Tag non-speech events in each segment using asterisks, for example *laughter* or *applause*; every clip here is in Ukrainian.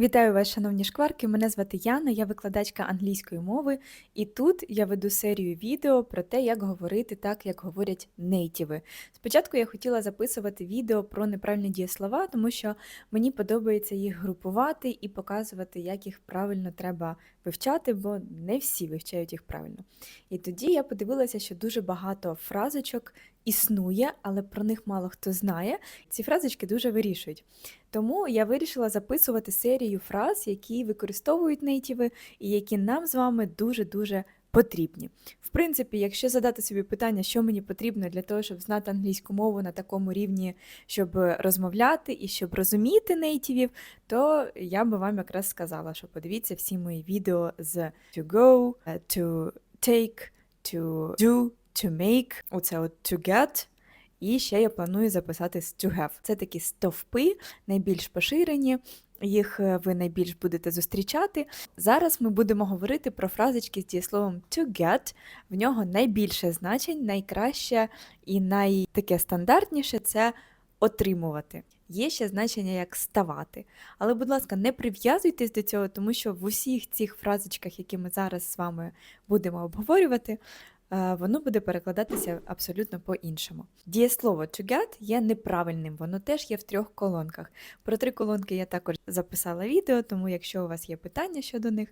Вітаю вас, шановні шкварки! Мене звати Яна, я викладачка англійської мови, і тут я веду серію відео про те, як говорити так, як говорять нейтіви. Спочатку я хотіла записувати відео про неправильні дієслова, тому що мені подобається їх групувати і показувати, як їх правильно треба вивчати, бо не всі вивчають їх правильно. І тоді я подивилася, що дуже багато фразочок існує, але про них мало хто знає. Ці фразочки дуже вирішують. Тому я вирішила записувати серію фраз, які використовують нейтіви і які нам з вами дуже-дуже потрібні. В принципі, якщо задати собі питання, що мені потрібно для того, щоб знати англійську мову на такому рівні, щоб розмовляти і щоб розуміти нейтівів, то я би вам якраз сказала, що подивіться всі мої відео з to go, to take, to do, to make, оце от to get. І ще я планую записати to. Це такі стовпи, найбільш поширені. Їх е, ви найбільш будете зустрічати. Зараз ми будемо говорити про фразочки з дієсловом to get. В нього найбільше значень, найкраще і найтаке стандартніше це отримувати. Є ще значення як ставати. Але, будь ласка, не прив'язуйтесь до цього, тому що в усіх цих фразочках, які ми зараз з вами будемо обговорювати, воно буде перекладатися абсолютно по-іншому. Дієслово to є неправильним, воно теж є в трьох колонках. Про три колонки я також записала відео, тому якщо у вас є питання щодо них,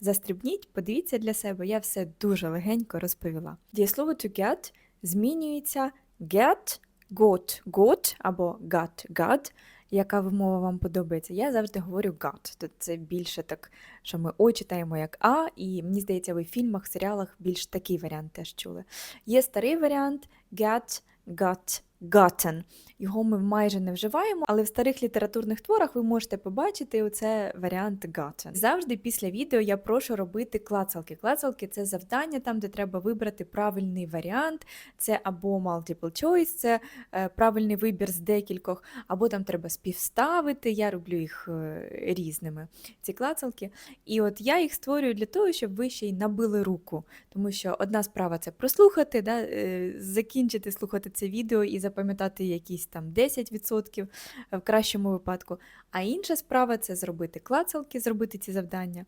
застрибніть, подивіться для себе, я все дуже легенько розповіла. Дієслово to змінюється get, got, got або got, got. Яка вимова вам подобається? Я завжди говорю got. Тут це більше так, що ми о читаємо як А, і мені здається, ви в фільмах, серіалах більш такий варіант теж чули. Є старий варіант get, got, gotten. Його ми майже не вживаємо, але в старих літературних творах ви можете побачити оце варіант gotten. Завжди після відео я прошу робити клацалки. Клацалки це завдання, там, де треба вибрати правильний варіант, це або multiple choice, це е, правильний вибір з декількох, або там треба співставити. Я роблю їх е, різними, ці клацалки. І от я їх створюю для того, щоб ви ще й набили руку. Тому що одна справа це прослухати, да, е, закінчити слухати це відео і запам'ятати якісь там 10% в кращому випадку. А інша справа це зробити клацалки, зробити ці завдання.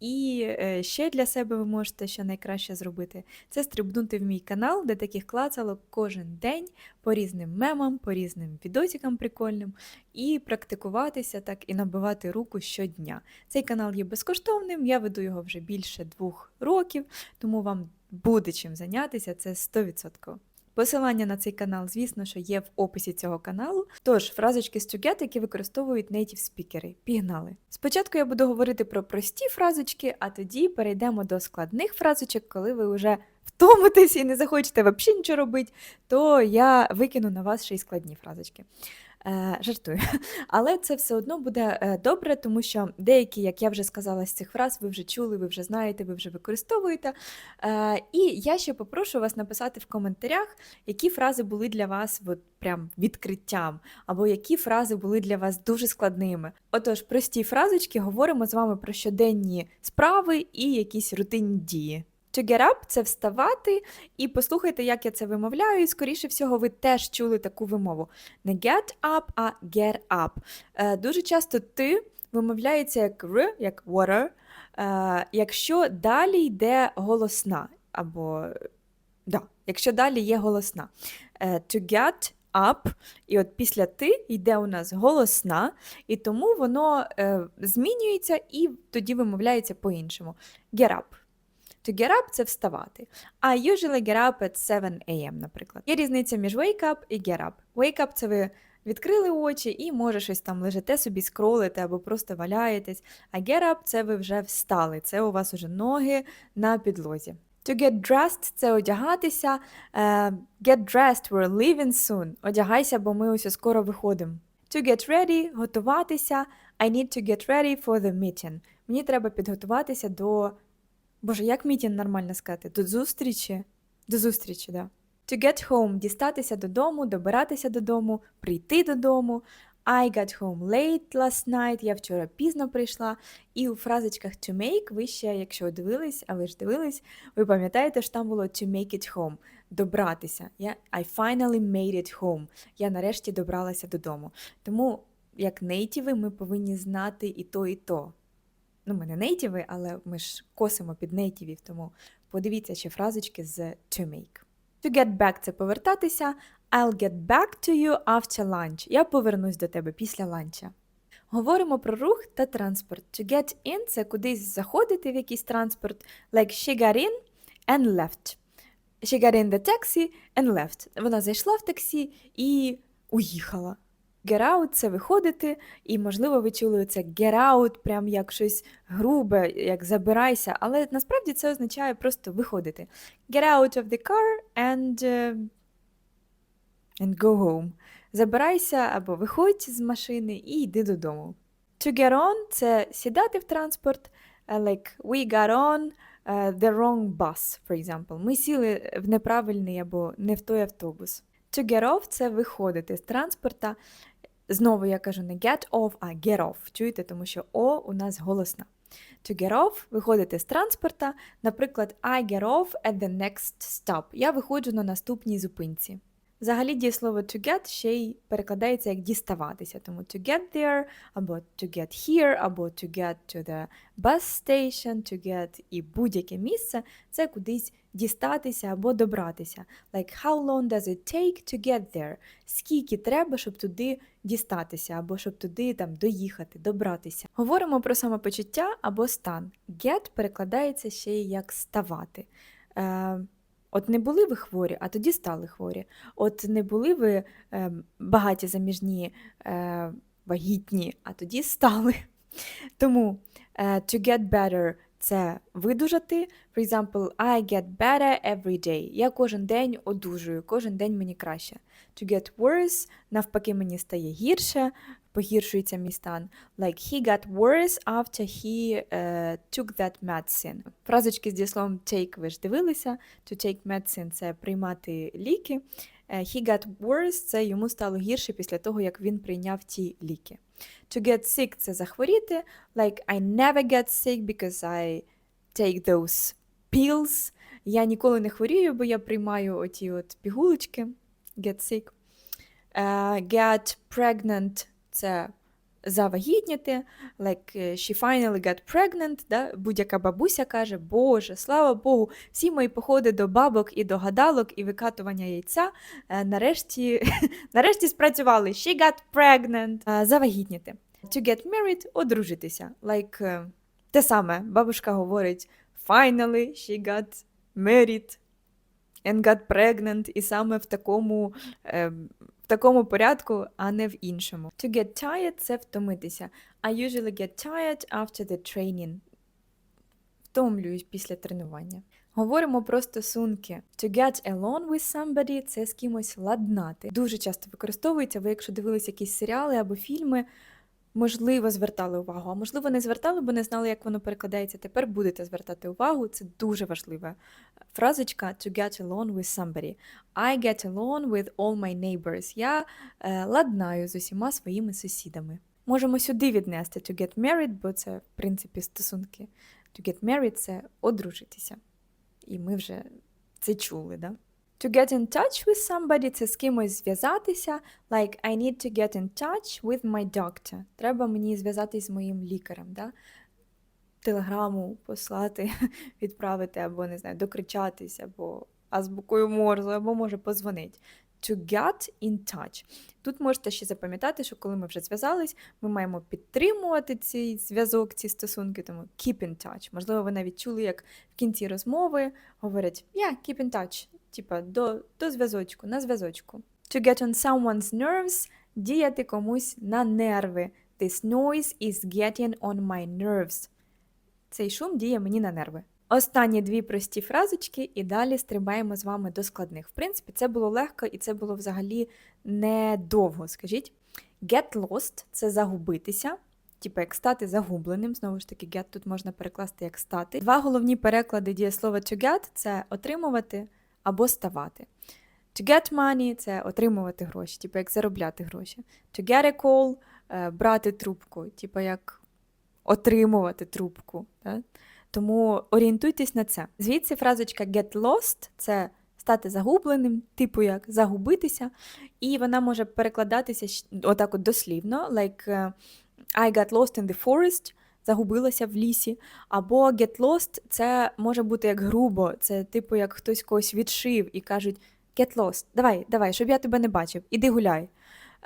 І е, ще для себе ви можете що найкраще зробити це стрибнути в мій канал, де таких клацалок кожен день по різним мемам, по різним відосикам прикольним, і практикуватися так і набивати руку щодня. Цей канал є безкоштовним, я веду його вже більше двох років, тому вам буде чим зайнятися, це 100%. Посилання на цей канал, звісно, що є в описі цього каналу. Тож, фразочки з тюгет, які використовують нейтів спікери. Пігнали. Спочатку я буду говорити про прості фразочки, а тоді перейдемо до складних фразочок, коли ви вже втомитесь і не захочете взагалі нічого робити, то я викину на вас ще й складні фразочки. Е, Жартую. Але це все одно буде е, добре, тому що деякі, як я вже сказала з цих фраз, ви вже чули, ви вже знаєте, ви вже використовуєте. Е, І я ще попрошу вас написати в коментарях, які фрази були для вас от, прям відкриттям, або які фрази були для вас дуже складними. Отож, прості фразочки говоримо з вами про щоденні справи і якісь рутинні дії. To get up – це вставати, і послухайте, як я це вимовляю, і скоріше всього, ви теж чули таку вимову. Не get up, а get up. Е, Дуже часто ти вимовляється як р, як water, е, якщо далі йде голосна, або да, якщо далі є голосна. Е, to get up, і от після ти йде у нас голосна, і тому воно е, змінюється і тоді вимовляється по-іншому. Get up. To get up – це вставати. I usually get up at 7 a.m., наприклад. Є різниця між wake up і get up. Wake up – це ви відкрили очі і, може, щось там лежите собі, скролите або просто валяєтесь. А get up – це ви вже встали. Це у вас уже ноги на підлозі. To get dressed – це одягатися. Uh, get dressed, we're leaving soon. Одягайся, бо ми ось скоро виходимо. To get ready – готуватися. I need to get ready for the meeting. Мені треба підготуватися до Боже, як мітін нормально сказати? До зустрічі? До зустрічі, да. To get home дістатися додому, добиратися додому, прийти додому. I got home late last night, я вчора пізно прийшла. І у фразочках to make ви ще, якщо дивились, а ви ж дивились, ви пам'ятаєте, що там було to make it home, добратися. Я, I finally made it home. Я нарешті добралася додому. Тому як нейтіви, ми повинні знати і то, і то. Ну, ми не нейтіви, але ми ж косимо під нейтівів, тому подивіться ще фразочки з to make. To get back це повертатися. I'll get back to you after lunch. Я повернусь до тебе після ланча. Говоримо про рух та транспорт. To get in це кудись заходити в якийсь транспорт, like she got in and left. She got in the taxi and left. Вона зайшла в таксі і уїхала. Get out – це виходити, і, можливо, ви чули це get out, прям як щось грубе, як забирайся, але насправді це означає просто виходити. Get out of the car and, е, and go home. Забирайся або виходь з машини і йди додому. To get on – це сідати в транспорт, е, like we got on е, the wrong bus, for example. Ми сіли в неправильний або не в той автобус. To get off – це виходити з транспорта. Знову я кажу не get off, а get off. Чуєте, тому що О у нас голосна. To get off – виходити з транспорта. Наприклад, I get off at the next stop. Я виходжу на наступній зупинці. Взагалі дієслово to get ще й перекладається як діставатися, тому to get there, або to get here, або to get to the bus station, to get і будь-яке місце це кудись дістатися або добратися. Like how long does it take to get there? Скільки треба, щоб туди дістатися, або щоб туди там доїхати, добратися. Говоримо про самопочуття або стан. Get перекладається ще й як ставати. От не були ви хворі, а тоді стали хворі. От не були ви е, багаті заміжні, е, вагітні, а тоді стали. *laughs* Тому е, to get better це видужати. For example, I get better every day. Я кожен день одужую, кожен день мені краще. To get worse, навпаки, мені стає гірше, погіршується мій стан. Like he got worse after he uh, took that medicine. Фразочки з дієсловом take ви ж дивилися. To take medicine – це приймати ліки. Е, He got worse – це йому стало гірше після того, як він прийняв ті ліки. To get sick – це захворіти. Like I never get sick because I take those pills. Я ніколи не хворію, бо я приймаю оті от пігулочки. Get sick. Е, get pregnant – це завагітніти. Like е, she finally got pregnant. Да? Будь-яка бабуся каже, Боже, слава Богу, всі мої походи до бабок і до гадалок і викатування яйця е, нарешті, *laughs* нарешті спрацювали. She got pregnant. Завагітніти. To get married – одружитися. Like, е, те саме, бабушка говорить finally she got married and got pregnant, і саме в такому, е, такому порядку, а не в іншому. To get tired – це втомитися. I usually get tired after the training. Втомлююсь після тренування. Говоримо про стосунки. To get along with somebody – це з кимось ладнати. Дуже часто використовується, ви якщо дивились якісь серіали або фільми, можливо, звертали увагу, а можливо, не звертали, бо не знали, як воно перекладається. Тепер будете звертати увагу. Це дуже важлива фразочка to get along with somebody. I get along with all my neighbors. Я е, ладнаю з усіма своїми сусідами. Можемо сюди віднести to get married, бо це, в принципі, стосунки. To get married – це одружитися. І ми вже це чули, да? To get in touch with somebody – це з кимось зв'язатися. Like, I need to get in touch with my doctor. Треба мені зв'язатись з моїм лікарем, да? Телеграму послати, *laughs* відправити, або, не знаю, докричатись, або азбукою морзу, або може позвонити. To get in touch. Тут можете ще запам'ятати, що коли ми вже зв'язались, ми маємо підтримувати цей зв'язок, ці стосунки, тому keep in touch. Можливо, ви навіть чули, як в кінці розмови говорять yeah, keep in touch, типа до, до зв'язочку, на зв'язочку. To get on someone's nerves – діяти комусь на нерви. This noise is getting on my nerves. Цей шум діє мені на нерви. Останні дві прості фразочки, і далі стрибаємо з вами до складних. В принципі, це було легко і це було взагалі недовго, скажіть. Get lost це загубитися, типу як стати загубленим. Знову ж таки, get тут можна перекласти як стати. Два головні переклади дієслова to get це отримувати або ставати. To get money це отримувати гроші, типу як заробляти гроші. To get a call е, брати трубку, типу як отримувати трубку. Да? Тому орієнтуйтесь на це. Звідси фразочка get lost це стати загубленим, типу як загубитися, і вона може перекладатися отак от дослівно, like е, I got lost in the forest, загубилася в лісі, або get lost це може бути як грубо, це типу як хтось когось відшив і кажуть get lost, давай, давай, щоб я тебе не бачив, іди гуляй.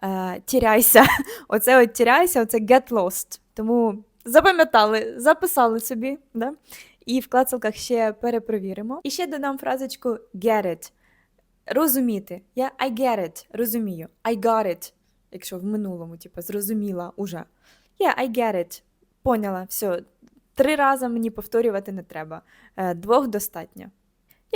Е, тіряйся. *laughs* Оце от тіряйся, оце get lost. Тому запам'ятали, записали собі, да? і в клацалках ще перепровіримо. І ще додам фразочку get it. Розуміти. Я I get it, розумію. I got it, якщо в минулому, типу, зрозуміла уже. Yeah, I get it. Поняла, все. Три рази мені повторювати не треба. Е, Двох достатньо.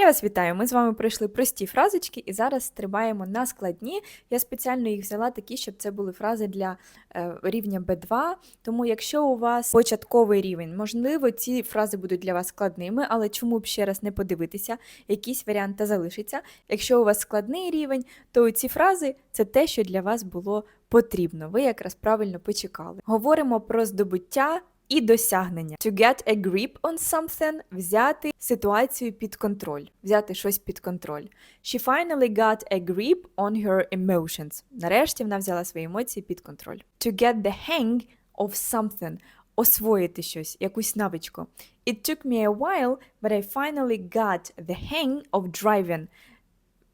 Я вас вітаю. Ми з вами пройшли прості фразочки і зараз стрибаємо на складні. Я спеціально їх взяла такі, щоб це були фрази для е, рівня B2. Тому, якщо у вас початковий рівень, можливо, ці фрази будуть для вас складними, але чому б ще раз не подивитися, якийсь варіант та залишиться. Якщо у вас складний рівень, то ці фрази це те, що для вас було потрібно. Ви якраз правильно почекали. Говоримо про здобуття і досягнення. To get a grip on something – взяти ситуацію під контроль, взяти щось під контроль. She finally got a grip on her emotions. Нарешті вона взяла свої емоції під контроль. To get the hang of something – освоїти щось, якусь навичку. It took me a while, but I finally got the hang of driving.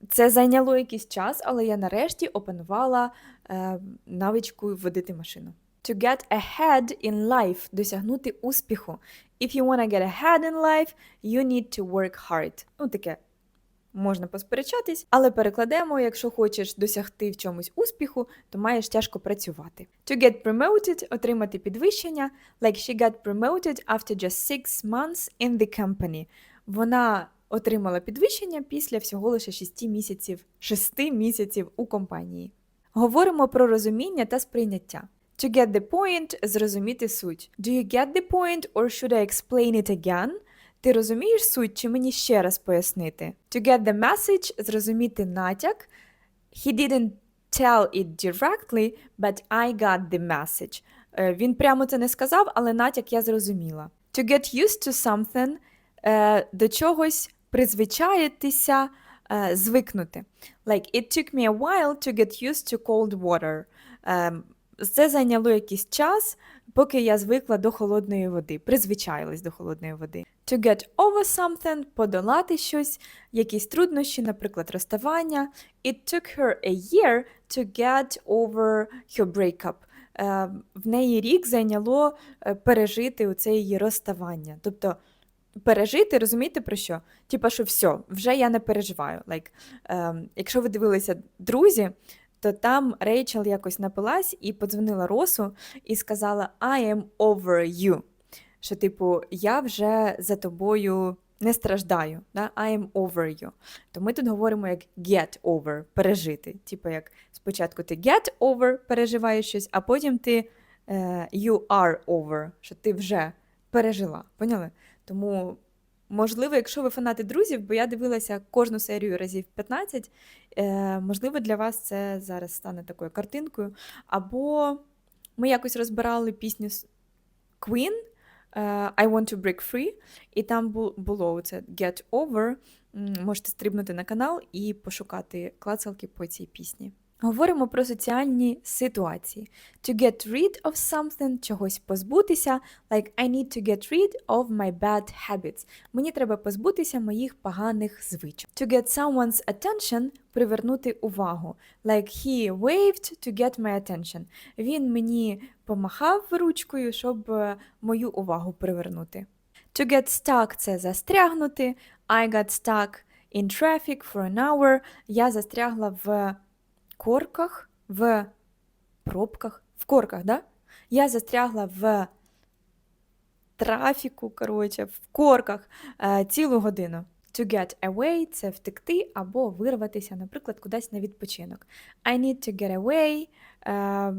Це зайняло якийсь час, але я нарешті опанувала е, навичку водити машину. To get ahead in life – досягнути успіху. If you wanna get ahead in life, you need to work hard. Ну, таке можна посперечатись, але перекладемо, якщо хочеш досягти в чомусь успіху, то маєш тяжко працювати. To get promoted – отримати підвищення. Like she got promoted after just six months in the company. Вона отримала підвищення після всього лише 6 місяців, 6 місяців у компанії. Говоримо про розуміння та сприйняття. To get the point – зрозуміти суть. Do you get the point or should I explain it again? Ти розумієш суть, чи мені ще раз пояснити? To get the message – зрозуміти натяк. He didn't tell it directly, but I got the message. Е, Він прямо це не сказав, але натяк я зрозуміла. To get used to something е, до чогось призвичаїтися, е, звикнути. Like, it took me a while to get used to cold water. Це зайняло якийсь час, поки я звикла до холодної води, призвичаїлась до холодної води. To get over something – подолати щось, якісь труднощі, наприклад, розставання. It took her a year to get over her breakup. Е, В неї рік зайняло е, пережити оце її розставання. Тобто пережити, розумієте про що? Типа, що все, вже я не переживаю. Like, ем, якщо ви дивилися друзі, то там Рейчел якось напилась і подзвонила Росу і сказала I am over you. Що, типу, я вже за тобою не страждаю. Да? I am over you. То ми тут говоримо як get over, пережити. Типу, як спочатку ти get over, переживаєш щось, а потім ти е, you are over, що ти вже пережила. Поняли? Тому, можливо, якщо ви фанати друзів, бо я дивилася кожну серію разів 15, е, можливо, для вас це зараз стане такою картинкою. Або ми якось розбирали пісню Queen е, I Want to Break Free, і там було це Get Over. Можете стрибнути на канал і пошукати клацалки по цій пісні. Говоримо про соціальні ситуації. To get rid of something, чогось позбутися, like I need to get rid of my bad habits. Мені треба позбутися моїх поганих звичок. To get someone's attention – привернути увагу. Like he waved to get my attention. Він мені помахав ручкою, щоб е, мою увагу привернути. To get stuck – це застрягнути. I got stuck in traffic for an hour. Я застрягла в корках, в пробках, в корках, да? Я застрягла в трафіку, коротше, в корках е, цілу годину. To get away – це втекти або вирватися, наприклад, кудись на відпочинок. I need to get away е,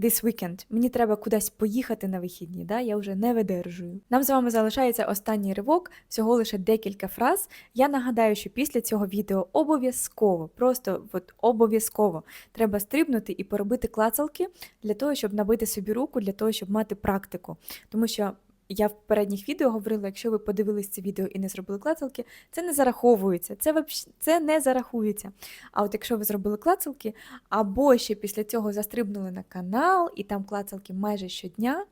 this weekend. Мені треба кудись поїхати на вихідні, да? я вже не видержую. Нам з вами залишається останній ривок, всього лише декілька фраз. Я нагадаю, що після цього відео обов'язково, просто от обов'язково треба стрибнути і поробити клацалки для того, щоб набити собі руку, для того, щоб мати практику. Тому що я в передніх відео говорила, якщо ви подивились це відео і не зробили клацалки, це не зараховується, це, вообще- це не зарахується. А от якщо ви зробили клацалки, або ще після цього застрибнули на канал, і там клацалки майже щодня,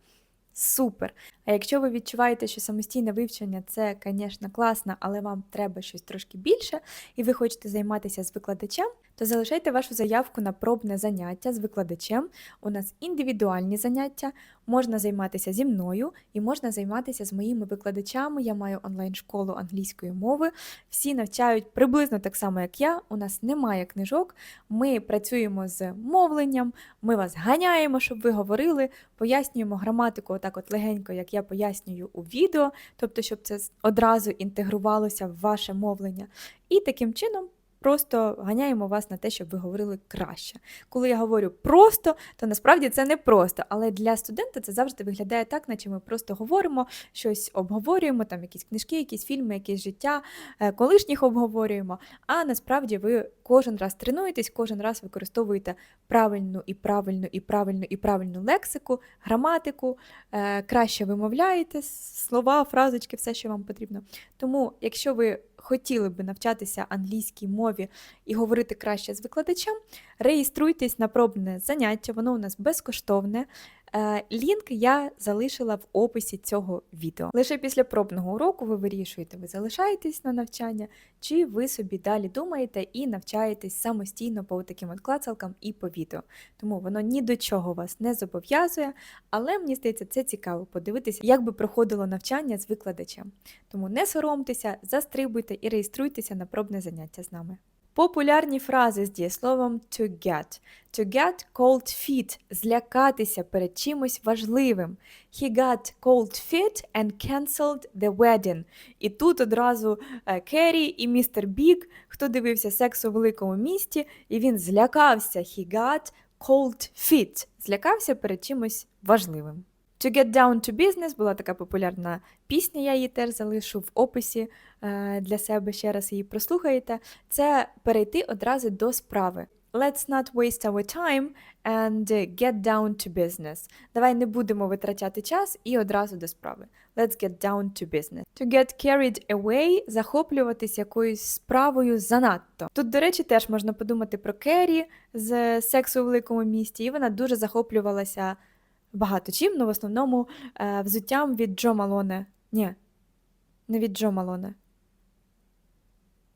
супер. А якщо ви відчуваєте, що самостійне вивчення це, звісно, класно, але вам треба щось трошки більше, і ви хочете займатися з викладачем, то залишайте вашу заявку на пробне заняття з викладачем. У нас індивідуальні заняття, можна займатися зі мною і можна займатися з моїми викладачами. Я маю онлайн-школу англійської мови. Всі навчають приблизно так само, як я. У нас немає книжок. Ми працюємо з мовленням, ми вас ганяємо, щоб ви говорили, пояснюємо граматику отак от легенько, як я пояснюю у відео, тобто, щоб це одразу інтегрувалося в ваше мовлення. І таким чином. Просто ганяємо вас на те, щоб ви говорили краще. Коли я говорю просто, то насправді це не просто, але для студента це завжди виглядає так, наче ми просто говоримо, щось обговорюємо, там якісь книжки, якісь фільми, якісь життя, е, колишніх обговорюємо. А насправді ви кожен раз тренуєтесь, кожен раз використовуєте правильну і правильну і правильну і правильну лексику, граматику, е, краще вимовляєте слова, фразочки, все, що вам потрібно. Тому, якщо ви хотіли би навчатися англійській мові і говорити краще з викладачем, реєструйтесь на пробне заняття, воно у нас безкоштовне. Е, Лінк я залишила в описі цього відео. Лише після пробного уроку ви вирішуєте, ви залишаєтесь на навчання, чи ви собі далі думаєте і навчаєтесь самостійно по таким от клацалкам і по відео. Тому воно ні до чого вас не зобов'язує, але мені здається, це цікаво подивитися, як би проходило навчання з викладачем. Тому не соромтеся, застрибуйте і реєструйтеся на пробне заняття з нами. Популярні фрази з дієсловом to get. To get cold feet – злякатися перед чимось важливим. He got cold feet and cancelled the wedding. І тут одразу е, Керрі і містер Бік, хто дивився секс у великому місті, і він злякався. He got cold feet. Злякався перед чимось важливим. To get down to business була така популярна пісня, я її теж залишу в описі е, для себе, ще раз її прослухаєте. Це перейти одразу до справи. Let's not waste our time and get down to business. Давай не будемо витрачати час і одразу до справи. Let's get down to business. To get carried away – захоплюватись якоюсь справою занадто. Тут, до речі, теж можна подумати про Керрі з сексу у великому місті, і вона дуже захоплювалася багато чим, але в основному е, взуттям від Джо Малоне. Ні, не від Джо Малоне.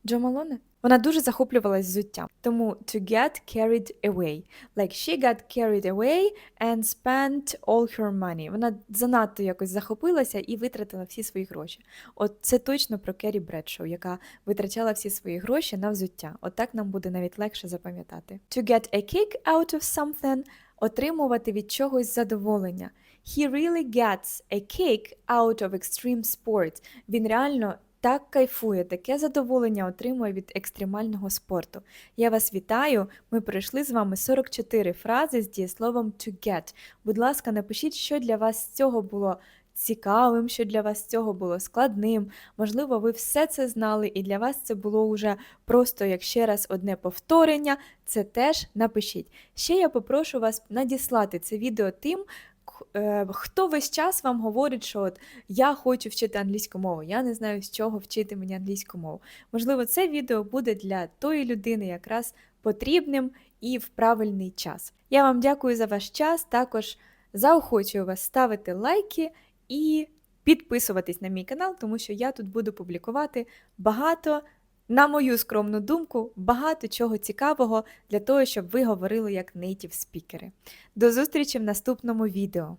Джо Малоне? Вона дуже захоплювалась взуттям. Тому to get carried away. Like she got carried away and spent all her money. Вона занадто якось захопилася і витратила всі свої гроші. От це точно про Керрі Бредшоу, яка витрачала всі свої гроші на взуття. От так нам буде навіть легше запам'ятати. To get a kick out of something – отримувати від чогось задоволення. He really gets a kick out of extreme sports. Він реально так кайфує, таке задоволення отримує від екстремального спорту. Я вас вітаю. Ми пройшли з вами 44 фрази з дієсловом to get. Будь ласка, напишіть, що для вас з цього було цікавим, що для вас цього було складним. Можливо, ви все це знали, і для вас це було уже просто як ще раз одне повторення. Це теж напишіть. Ще я попрошу вас надіслати це відео тим. Е, Хто весь час вам говорить, що от я хочу вчити англійську мову, я не знаю, з чого вчити мені англійську мову. Можливо, це відео буде для тої людини якраз потрібним і в правильний час. Я вам дякую за ваш час. Також заохочую вас ставити лайки і підписуватись на мій канал, тому що я тут буду публікувати багато, на мою скромну думку, багато чого цікавого для того, щоб ви говорили як нейтів спікери. До зустрічі в наступному відео.